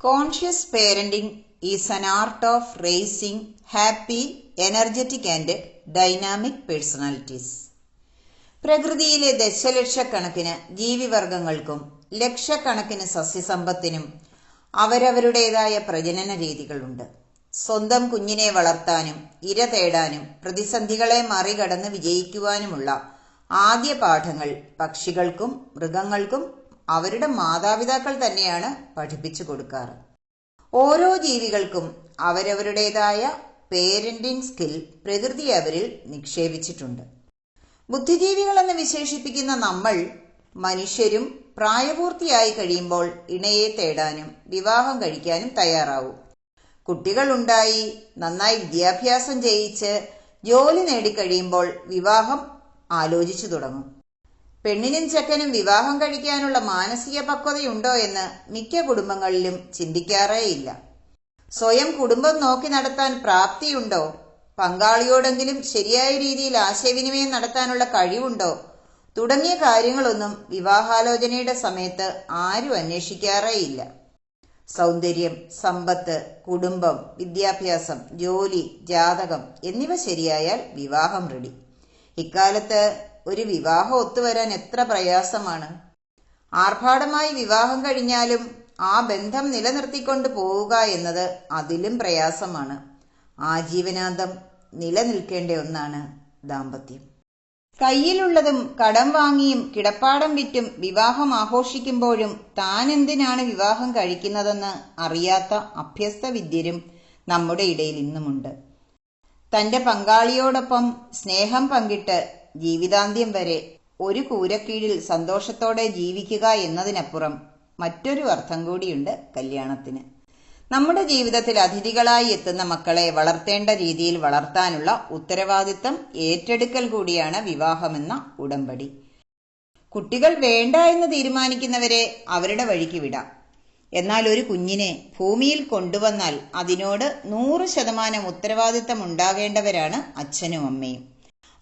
Conscious parenting is an art of raising happy energetic and dynamic personalities പ്രകൃതിയിലെ ദശലക്ഷക്കണക്കിന് ജീവിവർഗങ്ങൾക്കും ലക്ഷക്കണക്കിന് സസ്യസമ്പത്തിനും അവരവരുടേതായ പ്രജനന രീതികളുണ്ട്. സ്വന്തം കുഞ്ഞിനെ വളർത്താനും ഇര തേടാനും പ്രതിസന്ധികളെ മറികടന്ന് വിജയിക്കുവാനുമുള്ള ആദ്യ പാഠങ്ങൾ പക്ഷികൾക്കും മൃഗങ്ങൾക്കും അവരുടെ മാതാപിതാക്കൾ തന്നെയാണ് പഠിപ്പിച്ചു കൊടുക്കാറ്. ഓരോ ജീവികൾക്കും അവരവരുടേതായ പേരന്റിംഗ് സ്കിൽ പ്രകൃതി അവരിൽ നിക്ഷേപിച്ചിട്ടുണ്ട്. ബുദ്ധിജീവികളെന്ന് വിശേഷിപ്പിക്കുന്ന നമ്മൾ മനുഷ്യരും പ്രായപൂർത്തിയായി കഴിയുമ്പോൾ ഇണയെ തേടാനും വിവാഹം കഴിക്കാനും തയ്യാറാവും. കുട്ടികളുണ്ടായി നന്നായി വിദ്യാഭ്യാസം ചെയ്യിച്ച് ജോലി നേടിക്കഴിയുമ്പോൾ വിവാഹം ആലോചിച്ചു തുടങ്ങും. പെണ്ണിനും ചെക്കനും വിവാഹം കഴിക്കാനുള്ള മാനസിക പക്വതയുണ്ടോ എന്ന് മിക്ക കുടുംബങ്ങളിലും ചിന്തിക്കാറേയില്ല. സ്വയം കുടുംബം നോക്കി നടത്താൻ പ്രാപ്തിയുണ്ടോ? പങ്കാളിയോടെങ്കിലും ശരിയായ രീതിയിൽ ആശയവിനിമയം നടത്താനുള്ള കഴിവുണ്ടോ? തുടങ്ങിയ കാര്യങ്ങളൊന്നും വിവാഹാലോചനയുടെ സമയത്ത് ആരും അന്വേഷിക്കാറേയില്ല. സൗന്ദര്യം സമ്പത്ത് കുടുംബം വിദ്യാഭ്യാസം ജോലി ജാതകം എന്നിവ ശരിയായാൽ വിവാഹം റെഡി ഇക്കാലത്ത് ഒരു വിവാഹം ഒത്തുവരാൻ എത്ര പ്രയാസമാണ്. ആർഭാടമായി വിവാഹം കഴിഞ്ഞാലും ആ ബന്ധം നിലനിർത്തിക്കൊണ്ട് പോവുക എന്നത് അതിലും പ്രയാസമാണ്. ആജീവനാന്തം നിലനിൽക്കേണ്ട ഒന്നാണ് ദാമ്പത്യം. കയ്യിലുള്ളതും കടം വാങ്ങിയും കിടപ്പാടം വിറ്റും വിവാഹം ആഘോഷിക്കുമ്പോഴും താൻ എന്തിനാണ് വിവാഹം കഴിക്കുന്നതെന്ന് അറിയാത്ത അഭ്യസ്ത വിദ്യരും നമ്മുടെ ഇടയിൽ ഇന്നുമുണ്ട്. തന്റെ പങ്കാളിയോടൊപ്പം സ്നേഹം പങ്കിട്ട് ജീവിതാന്ത്യം വരെ ഒരു കൂരക്കീഴിൽ സന്തോഷത്തോടെ ജീവിക്കുക എന്നതിനപ്പുറം മറ്റൊരു അർത്ഥം കൂടിയുണ്ട് കല്യാണത്തിന്. നമ്മുടെ ജീവിതത്തിൽ അതിഥികളായി എത്തുന്ന മക്കളെ വളർത്തേണ്ട രീതിയിൽ വളർത്താനുള്ള ഉത്തരവാദിത്തം ഏറ്റെടുക്കൽ കൂടിയാണ് വിവാഹമെന്ന ഉടമ്പടി. കുട്ടികൾ വേണ്ട എന്ന് തീരുമാനിക്കുന്നവരെ അവരുടെ വഴിക്ക് വിടാം. എന്നാൽ ഒരു കുഞ്ഞിനെ ഭൂമിയിൽ കൊണ്ടുവന്നാൽ അതിനോട് നൂറ് ശതമാനം ഉത്തരവാദിത്തം ഉണ്ടാകേണ്ടവരാണ് അച്ഛനും അമ്മയും.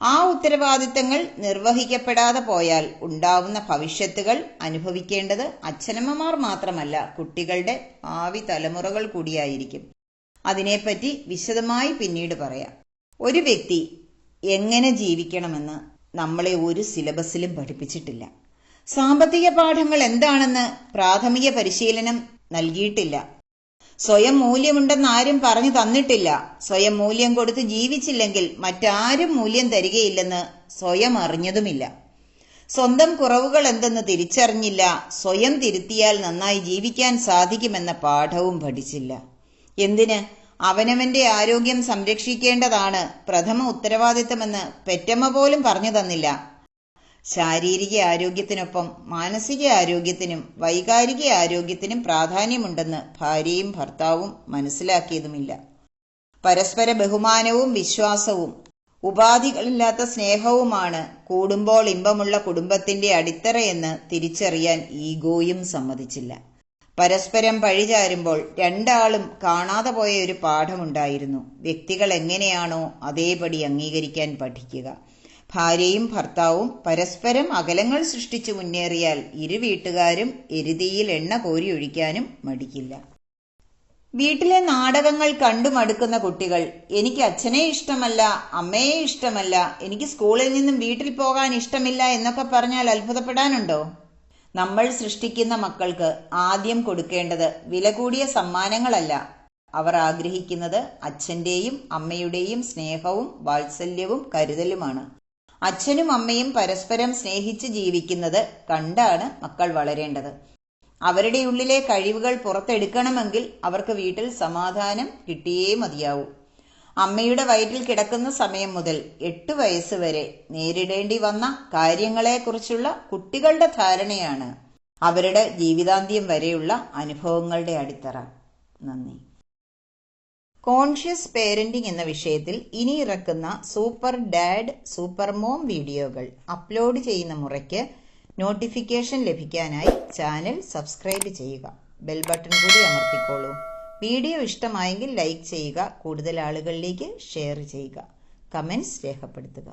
ആ ഉത്തരവാദിത്തങ്ങൾ നിർവഹിക്കപ്പെടാതെ പോയാൽ ഉണ്ടാവുന്ന ഭവിഷ്യത്തുകൾ അനുഭവിക്കേണ്ടത് അച്ഛനമ്മമാർ മാത്രമല്ല കുട്ടികളുടെ ഭാവി തലമുറകൾ കൂടിയായിരിക്കും. അതിനെപ്പറ്റി വിശദമായി പിന്നീട് പറയാം. ഒരു വ്യക്തി എങ്ങനെ ജീവിക്കണമെന്ന് നമ്മളെ ഒരു സിലബസിലും പഠിപ്പിച്ചിട്ടില്ല. സാമ്പത്തിക പാഠങ്ങൾ എന്താണെന്ന് പ്രാഥമിക പരിശീലനം നൽകിയിട്ടില്ല. സ്വയം മൂല്യമുണ്ടെന്ന് ആരും പറഞ്ഞു തന്നിട്ടില്ല. സ്വയം മൂല്യം കൊടുത്ത് ജീവിച്ചില്ലെങ്കിൽ മറ്റാരും മൂല്യം തരികയില്ലെന്ന് സ്വയം അറിഞ്ഞതുമില്ല. സ്വന്തം കുറവുകൾ എന്തെന്ന് തിരിച്ചറിഞ്ഞില്ല. സ്വയം തിരുത്തിയാൽ നന്നായി ജീവിക്കാൻ സാധിക്കുമെന്ന പാഠവും പഠിച്ചില്ല. എന്തിന്? അവനവന്റെ ആരോഗ്യം സംരക്ഷിക്കേണ്ടതാണ് പ്രഥമ ഉത്തരവാദിത്തമെന്ന് പെറ്റമ്മ പോലും പറഞ്ഞു തന്നില്ല. ശാരീരിക ആരോഗ്യത്തിനൊപ്പം മാനസിക ആരോഗ്യത്തിനും വൈകാരിക ആരോഗ്യത്തിനും പ്രാധാന്യമുണ്ടെന്ന് ഭാര്യയും ഭർത്താവും മനസ്സിലാക്കിയതുമില്ല. പരസ്പര ബഹുമാനവും വിശ്വാസവും ഉപാധികളില്ലാത്ത സ്നേഹവുമാണ് കൂടുമ്പോൾ ഇമ്പമുള്ള കുടുംബത്തിന്റെ അടിത്തറയെന്ന് തിരിച്ചറിയാൻ ഈഗോയും സമ്മതിച്ചില്ല. പരസ്പരം പഴിചാരുമ്പോൾ രണ്ടാളും കാണാതെ പോയ ഒരു പാഠമുണ്ടായിരുന്നു. വ്യക്തികൾ എങ്ങനെയാണോ അതേപടി അംഗീകരിക്കാൻ പഠിക്കുക. ഭാര്യയും ഭർത്താവും പരസ്പരം അകലങ്ങൾ സൃഷ്ടിച്ചു മുന്നേറിയാൽ ഇരു വീട്ടുകാരും എരുതിയിൽ എണ്ണ കോരിയൊഴിക്കാനും മടിക്കില്ല. വീട്ടിലെ നാടകങ്ങൾ കണ്ടു മടുക്കുന്ന കുട്ടികൾ എനിക്ക് അച്ഛനെ ഇഷ്ടമല്ല അമ്മയെ ഇഷ്ടമല്ല എനിക്ക് സ്കൂളിൽ നിന്നും വീട്ടിൽ പോകാൻ ഇഷ്ടമില്ല എന്നൊക്കെ പറഞ്ഞാൽ അത്ഭുതപ്പെടാനുണ്ടോ? നമ്മൾ സൃഷ്ടിക്കുന്ന മക്കൾക്ക് ആദ്യം കൊടുക്കേണ്ടത് വില കൂടിയ സമ്മാനങ്ങളല്ല. അവർ ആഗ്രഹിക്കുന്നത് അച്ഛന്റെയും അമ്മയുടെയും സ്നേഹവും വാത്സല്യവും കരുതലുമാണ്. അച്ഛനും അമ്മയും പരസ്പരം സ്നേഹിച്ച് ജീവിക്കുന്നത് കണ്ടാണ് മക്കൾ വളരേണ്ടത്. അവരുടെ ഉള്ളിലെ കഴിവുകൾ പുറത്തെടുക്കണമെങ്കിൽ അവർക്ക് വീട്ടിൽ സമാധാനം കിട്ടിയേ മതിയാവൂ. അമ്മയുടെ വയറ്റിൽ കിടക്കുന്ന സമയം മുതൽ എട്ട് വയസ്സ് വരെ നേരിടേണ്ടി വന്ന കാര്യങ്ങളെക്കുറിച്ചുള്ള കുട്ടികളുടെ ധാരണയാണ് അവരുടെ ജീവിതാന്ത്യം വരെയുള്ള അനുഭവങ്ങളുടെ അടിത്തറ. നന്ദി. കോൺഷ്യസ് പേരന്റിംഗ് എന്ന വിഷയത്തിൽ ഇനി ഇറക്കുന്ന സൂപ്പർ ഡാഡ് സൂപ്പർ മോം വീഡിയോകൾ അപ്ലോഡ് ചെയ്യുന്ന മുറയ്ക്ക് നോട്ടിഫിക്കേഷൻ ലഭിക്കാനായി ചാനൽ സബ്സ്ക്രൈബ് ചെയ്യുക. ബെൽ ബട്ടൺ കൂടി അമർത്തിക്കോളൂ. വീഡിയോ ഇഷ്ടമായെങ്കിൽ ലൈക്ക് ചെയ്യുക കൂടുതൽ ആളുകളിലേക്ക് ഷെയർ ചെയ്യുക. കമൻസ് രേഖപ്പെടുത്തുക.